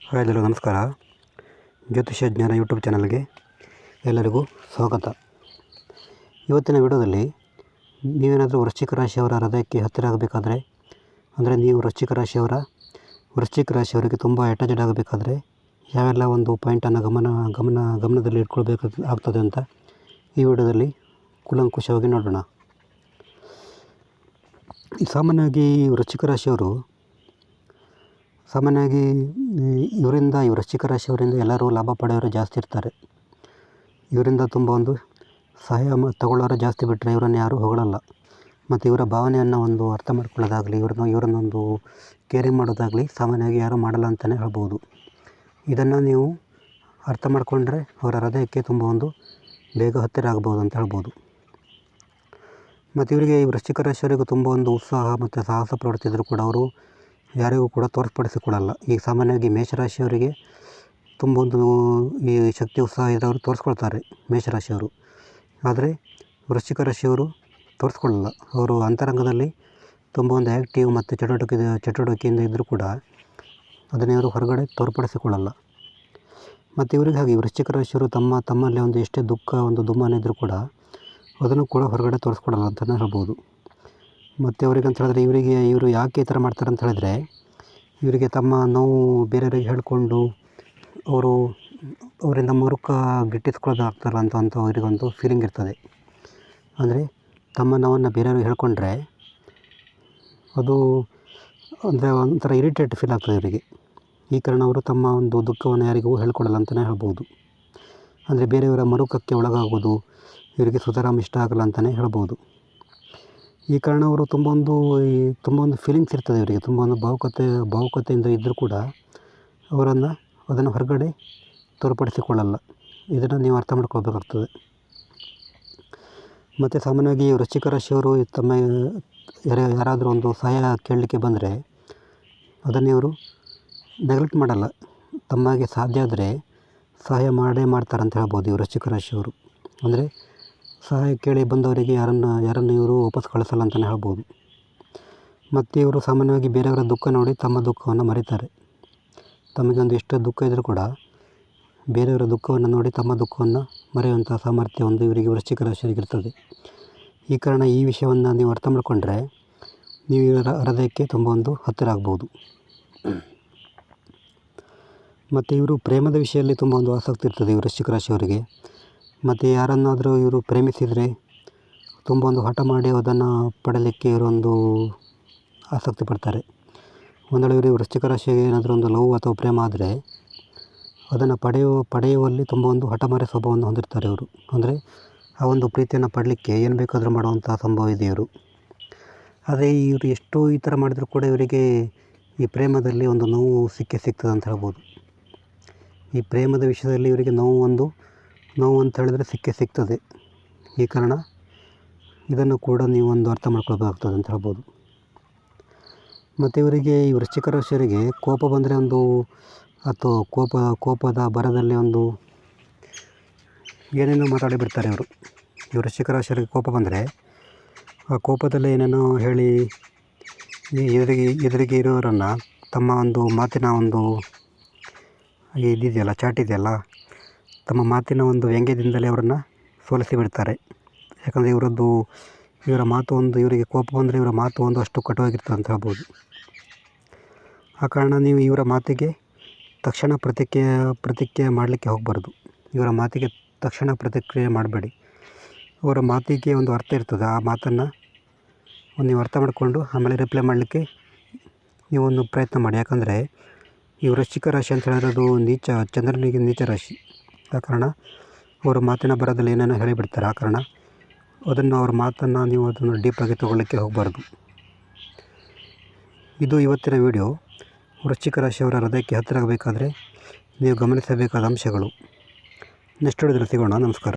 Hi ಎಲ್ಲರಿಗೂ ನಮಸ್ಕಾರ. ಜ್ಯೋತಿಷ್ಯ ಜ್ಞಾನ ಯೂಟ್ಯೂಬ್ ಚಾನಲ್ಗೆ ಎಲ್ಲರಿಗೂ ಸ್ವಾಗತ. ಇವತ್ತಿನ ವಿಡಿಯೋದಲ್ಲಿ ನೀವೇನಾದರೂ ವೃಶ್ಚಿಕ ರಾಶಿಯವರ ಹೃದಯಕ್ಕೆ ಹತ್ತಿರ ಆಗಬೇಕಾದ್ರೆ ಅಂದರೆ ನೀವು ವೃಶ್ಚಿಕ ರಾಶಿಯವರ, ವೃಶ್ಚಿಕ ರಾಶಿಯವರಿಗೆ ತುಂಬ ಅಟ್ಯಾಚಡ್ ಆಗಬೇಕಾದ್ರೆ ಯಾವೆಲ್ಲ ಒಂದು ಪಾಯಿಂಟನ್ನು ಗಮನ ಗಮನ, ಗಮನದಲ್ಲಿ ಇಟ್ಕೊಳ್ಬೇಕು ಆಗ್ತದೆ ಅಂತ ಈ ವಿಡಿಯೋದಲ್ಲಿ ಕುಲಂಕುಷವಾಗಿ ನೋಡೋಣ. ಸಾಮಾನ್ಯವಾಗಿ ವೃಶ್ಚಿಕ ರಾಶಿಯವರು ಸಾಮಾನ್ಯವಾಗಿ ಇವರಿಂದ ಈ ವೃಶ್ಚಿಕ ರಾಶಿಯವರಿಂದ ಎಲ್ಲರೂ ಲಾಭ ಪಡೆಯೋರು ಜಾಸ್ತಿ ಇರ್ತಾರೆ. ಇವರಿಂದ ತುಂಬ ಒಂದು ಸಹಾಯ ತಗೊಳ್ಳೋರು ಜಾಸ್ತಿ ಬಿಟ್ಟರೆ ಇವರನ್ನು ಯಾರೂ ಹೊಗಳಲ್ಲ. ಮತ್ತು ಇವರ ಭಾವನೆಯನ್ನು ಒಂದು ಅರ್ಥ ಮಾಡ್ಕೊಳ್ಳೋದಾಗಲಿ, ಇವ್ರನ್ನ ಇವರನ್ನೊಂದು ಕೇರಿಂಗ್ ಮಾಡೋದಾಗಲಿ ಸಾಮಾನ್ಯವಾಗಿ ಯಾರೂ ಮಾಡಲ್ಲ ಅಂತಲೇ ಹೇಳ್ಬೋದು. ಇದನ್ನು ನೀವು ಅರ್ಥ ಮಾಡಿಕೊಂಡ್ರೆ ಅವರ ಹೃದಯಕ್ಕೆ ತುಂಬ ಒಂದು ಬೇಗ ಹತ್ತಿರ ಆಗ್ಬೋದು ಅಂತ ಹೇಳ್ಬೋದು. ಮತ್ತು ಇವರಿಗೆ ಈ ವೃಶ್ಚಿಕ ರಾಶಿಯವರಿಗೂ ತುಂಬ ಒಂದು ಉತ್ಸಾಹ ಮತ್ತು ಸಾಹಸ ಪ್ರವೃತ್ತಿ ಇದ್ದರೂ ಕೂಡ ಅವರು ಯಾರಿಗೂ ಕೂಡ ತೋರ್ಪಡಿಸಿಕೊಡಲ್ಲ. ಈಗ ಸಾಮಾನ್ಯವಾಗಿ ಮೇಷರಾಶಿಯವರಿಗೆ ತುಂಬ ಒಂದು ಈ ಶಕ್ತಿ, ಉತ್ಸಾಹ ಇದ್ದವರು ತೋರಿಸ್ಕೊಳ್ತಾರೆ ಮೇಷರಾಶಿಯವರು. ಆದರೆ ವೃಶ್ಚಿಕ ರಾಶಿಯವರು ತೋರಿಸ್ಕೊಳ್ಳಲ್ಲ ಅವರು ಅಂತರಂಗದಲ್ಲಿ ತುಂಬ ಒಂದು ಆ್ಯಕ್ಟಿವ್ ಮತ್ತು ಚಟುವಟಿಕೆ, ಚಟುವಟಿಕೆಯಿಂದ ಇದ್ದರೂ ಕೂಡ ಅದನ್ನೇ ಇವರು ಹೊರಗಡೆ ತೋರ್ಪಡಿಸಿಕೊಳ್ಳಲ್ಲ ಮತ್ತು ಇವರಿಗೆ ಹಾಗೆ ವೃಶ್ಚಿಕ ರಾಶಿಯವರು ತಮ್ಮ, ತಮ್ಮಲ್ಲಿ ಒಂದು ಎಷ್ಟೇ ದುಃಖ, ಒಂದು ದುಮ್ಮಾನ ಇದ್ದರೂ ಕೂಡ ಅದನ್ನು ಕೂಡ ಹೊರಗಡೆ ತೋರಿಸ್ಕೊಡಲ್ಲ ಅಂತಲೇ ಹೇಳ್ಬೋದು. ಮತ್ತು ಅವ್ರಿಗೆ ಅಂತ ಹೇಳಿದ್ರೆ ಇವರಿಗೆ ಇವರು ಯಾಕೆ ಈ ಥರ ಮಾಡ್ತಾರೆ ಅಂತ ಹೇಳಿದ್ರೆ ಇವರಿಗೆ ತಮ್ಮ ನೋವು ಬೇರೆಯವ್ರಿಗೆ ಹೇಳಿಕೊಂಡು ಅವರು ಅವರಿಂದ ಮರುಕ ಗಿಟ್ಟಿಸ್ಕೊಳ್ಳೋದು ಆಗ್ತಾರಲ್ಲ ಅಂತ ಅಂತ ಅವರಿಗೊಂದು ಫೀಲಿಂಗ್ ಇರ್ತದೆ. ಅಂದರೆ ತಮ್ಮ ನೋವನ್ನು ಬೇರೆಯವ್ರಿಗೆ ಹೇಳ್ಕೊಂಡ್ರೆ ಅದು ಅಂದರೆ ಒಂಥರ ಇರಿಟೇಟ್ ಫೀಲ್ ಆಗ್ತದೆ ಇವರಿಗೆ ಈ ಕಾರಣ ಅವರು ತಮ್ಮ ಒಂದು ದುಃಖವನ್ನು ಯಾರಿಗೂ ಹೇಳ್ಕೊಡಲ್ಲ ಅಂತಲೇ ಹೇಳ್ಬೋದು. ಅಂದರೆ ಬೇರೆಯವರ ಮರುಕಕ್ಕೆ ಒಳಗಾಗೋದು, ಇವರಿಗೆ ಸುಧಾರಾಮ್ ಇಷ್ಟ ಆಗಲ್ಲ ಅಂತಲೇ ಹೇಳ್ಬೋದು. ಈ ಕಾರಣ ಅವರು ತುಂಬ ಒಂದು ಈ ತುಂಬ ಒಂದು ಫೀಲಿಂಗ್ಸ್ ಇರ್ತದೆ ಇವರಿಗೆ. ತುಂಬ ಒಂದು ಭಾವುಕತೆ, ಭಾವುಕತೆಯಿಂದ ಇದ್ದರೂ ಕೂಡ ಅವರನ್ನು ಅದನ್ನು ಹೊರಗಡೆ ತೋರ್ಪಡಿಸಿಕೊಳ್ಳಲ್ಲ. ಇದನ್ನು ನೀವು ಅರ್ಥ ಮಾಡ್ಕೊಳ್ಬೇಕಾಗ್ತದೆ. ಮತ್ತು ಸಾಮಾನ್ಯವಾಗಿ ವೃಶ್ಚಿಕ ರಾಶಿಯವರು ತಮ್ಮ ಯಾರ, ಯಾರಾದರೂ ಒಂದು ಸಹಾಯ ಕೇಳಲಿಕ್ಕೆ ಬಂದರೆ ಅದನ್ನೇ ಇವರು ನೆಗ್ಲೆಕ್ಟ್ ಮಾಡಲ್ಲ. ತಮಗೆ ಸಾಧ್ಯ ಆದರೆ ಸಹಾಯ ಮಾಡೇ ಮಾಡ್ತಾರೆ ಅಂತ ಹೇಳ್ಬೋದು ಈ ವೃಶ್ಚಿಕ ರಾಶಿಯವರು. ಅಂದರೆ ಸಹಾಯ ಕೇಳಿ ಬಂದವರಿಗೆ ಯಾರನ್ನು ಯಾರನ್ನು ಇವರು ವಾಪಸ್ ಕಳಿಸಲ್ಲ ಅಂತಲೇ ಹೇಳ್ಬೋದು. ಮತ್ತು ಇವರು ಸಾಮಾನ್ಯವಾಗಿ ಬೇರೆಯವರ ದುಃಖ ನೋಡಿ ತಮ್ಮ ದುಃಖವನ್ನು ಮರೀತಾರೆ. ತಮಗೊಂದು ಎಷ್ಟು ದುಃಖ ಇದ್ದರೂ ಕೂಡ ಬೇರೆಯವರ ದುಃಖವನ್ನು ನೋಡಿ ತಮ್ಮ ದುಃಖವನ್ನು ಮರೆಯುವಂಥ ಸಾಮರ್ಥ್ಯ ಒಂದು ಇವರಿಗೆ ವೃಶ್ಚಿಕ ರಾಶಿಯವರಿಗೆ ಇರ್ತದೆ. ಈ ಕಾರಣ ಈ ವಿಷಯವನ್ನು ನೀವು ಅರ್ಥ ಮಾಡಿಕೊಂಡ್ರೆ ನೀವು ಇವರ ಹೃದಯಕ್ಕೆ ತುಂಬ ಒಂದು ಹತ್ತಿರ ಆಗ್ಬೋದು. ಮತ್ತು ಇವರು ಪ್ರೇಮದ ವಿಷಯದಲ್ಲಿ ತುಂಬ ಒಂದು ಆಸಕ್ತಿ ಇರ್ತದೆ ವೃಶ್ಚಿಕ ರಾಶಿಯವರಿಗೆ. ಮತ್ತು ಯಾರನ್ನಾದರೂ ಇವರು ಪ್ರೇಮಿಸಿದರೆ ತುಂಬ ಒಂದು ಹಠ ಮಾಡಿ ಅದನ್ನು ಪಡೀಲಿಕ್ಕೆ ಇವರೊಂದು ಆಸಕ್ತಿ ಪಡ್ತಾರೆ. ಒಂದು ವೇಳೆ ಇವರು ವೃಶ್ಚಿಕ ರಾಶಿಗೆ ಏನಾದರೂ ಒಂದು ಲವ್ ಅಥವಾ ಪ್ರೇಮ ಆದರೆ ಅದನ್ನು ಪಡೆಯುವ, ಪಡೆಯುವಲ್ಲಿ ತುಂಬ ಒಂದು ಹಠಮಾರಿ ಸ್ವಭಾವವನ್ನು ಹೊಂದಿರ್ತಾರೆ ಇವರು. ಅಂದರೆ ಆ ಒಂದು ಪ್ರೀತಿಯನ್ನು ಪಡಲಿಕ್ಕೆ ಏನು ಬೇಕಾದರೂ ಮಾಡುವಂಥ ಸಂಭವ ಇದೆ ಇವರು. ಆದರೆ ಇವರು ಎಷ್ಟು ಈ ಥರ ಮಾಡಿದರೂ ಕೂಡ ಇವರಿಗೆ ಈ ಪ್ರೇಮದಲ್ಲಿ ಒಂದು ನೋವು ಸಿಕ್ಕೇ ಸಿಗ್ತದೆ ಅಂತ ಹೇಳ್ಬೋದು. ಈ ಪ್ರೇಮದ ವಿಷಯದಲ್ಲಿ ಇವರಿಗೆ ನೋವು ಒಂದು ನೋವು ಅಂತ ಹೇಳಿದ್ರೆ ಸಿಕ್ಕೇ ಸಿಗ್ತದೆ. ಈ ಕಾರಣ ಇದನ್ನು ಕೂಡ ನೀವು ಒಂದು ಅರ್ಥ ಮಾಡ್ಕೊಳ್ಬೇಕಾಗ್ತದೆ ಅಂತ ಹೇಳ್ಬೋದು. ಮತ್ತು ಇವರಿಗೆ ಈ ವೃಶ್ಚಿಕ ರಾಶಿಯವರಿಗೆ ಕೋಪ ಬಂದರೆ ಒಂದು ಅಥವಾ ಕೋಪ, ಕೋಪದ ಬರದಲ್ಲಿ ಒಂದು ಏನೇನೋ ಮಾತಾಡಿ ಬಿಡ್ತಾರೆ ಇವರು. ಈ ವೃಶ್ಚಿಕ ರಾಶಿಯವರಿಗೆ ಕೋಪ ಬಂದರೆ ಆ ಕೋಪದಲ್ಲಿ ಏನೇನೋ ಹೇಳಿ ಈ ಎದುರಿಗೆ ಎದುರಿಗೆ ಇರೋರನ್ನು ತಮ್ಮ ಒಂದು ಮಾತಿನ ಒಂದು ಇದಿದೆಯಲ್ಲ ಚಾಟ್ ಇದೆಯಲ್ಲ ತಮ್ಮ ಮಾತಿನ ಒಂದು ವ್ಯಂಗ್ಯದಿಂದಲೇ ಅವರನ್ನು ಸೋಲಿಸಿ ಬಿಡ್ತಾರೆ. ಯಾಕಂದರೆ ಇವರದ್ದು, ಇವರ ಮಾತು ಒಂದು, ಇವರಿಗೆ ಕೋಪ ಬಂದರೆ ಇವರ ಮಾತು ಒಂದು ಅಷ್ಟು ಕಟುವಾಗಿರ್ತದೆ ಅಂತ ಹೇಳ್ಬೋದು. ಆ ಕಾರಣ ನೀವು ಇವರ ಮಾತಿಗೆ ತಕ್ಷಣ ಪ್ರತಿಕ್ರಿಯೆ ಪ್ರತಿಕ್ರಿಯೆ ಮಾಡಲಿಕ್ಕೆ ಹೋಗಬಾರ್ದು. ಇವರ ಮಾತಿಗೆ ತಕ್ಷಣ ಪ್ರತಿಕ್ರಿಯೆ ಮಾಡಬೇಡಿ. ಅವರ ಮಾತಿಗೆ ಒಂದು ಅರ್ಥ ಇರ್ತದೆ. ಆ ಮಾತನ್ನು ನೀವು ಅರ್ಥ ಮಾಡಿಕೊಂಡು ಆಮೇಲೆ ರಿಪ್ಲೈ ಮಾಡಲಿಕ್ಕೆ ನೀವೊಂದು ಪ್ರಯತ್ನ ಮಾಡಿ. ಯಾಕಂದರೆ ಈ ವೃಶ್ಚಿಕ ರಾಶಿ ಅಂತ ಹೇಳಿದ್ರೆ ಅದು ನೀಚ, ಚಂದ್ರನಿಗೆ ನೀಚ ರಾಶಿ. ಆ ಕಾರಣ ಅವರ ಮಾತಿನ ಬರದಲ್ಲಿ ಏನೇನೋ ಹೇಳಿಬಿಡ್ತಾರೆ ಆ ಕಾರಣ ಅದನ್ನು ಅವ್ರ ಮಾತನ್ನು ನೀವು ಅದನ್ನು ಡೀಪಾಗಿ ತೊಗೊಳ್ಳಿಕ್ಕೆ ಹೋಗಬಾರ್ದು. ಇದು ಇವತ್ತಿನ ವಿಡಿಯೋ. ವೃಶ್ಚಿಕ ರಾಶಿಯವರ ಹೃದಯಕ್ಕೆ ಹತ್ತಿರ ಆಗಬೇಕಾದ್ರೆ ನೀವು ಗಮನಿಸಬೇಕಾದ ಅಂಶಗಳು. ನೆಕ್ಸ್ಟ್ ವಿಡಿಯೋದಲ್ಲಿ ಸಿಗೋಣ. ನಮಸ್ಕಾರ.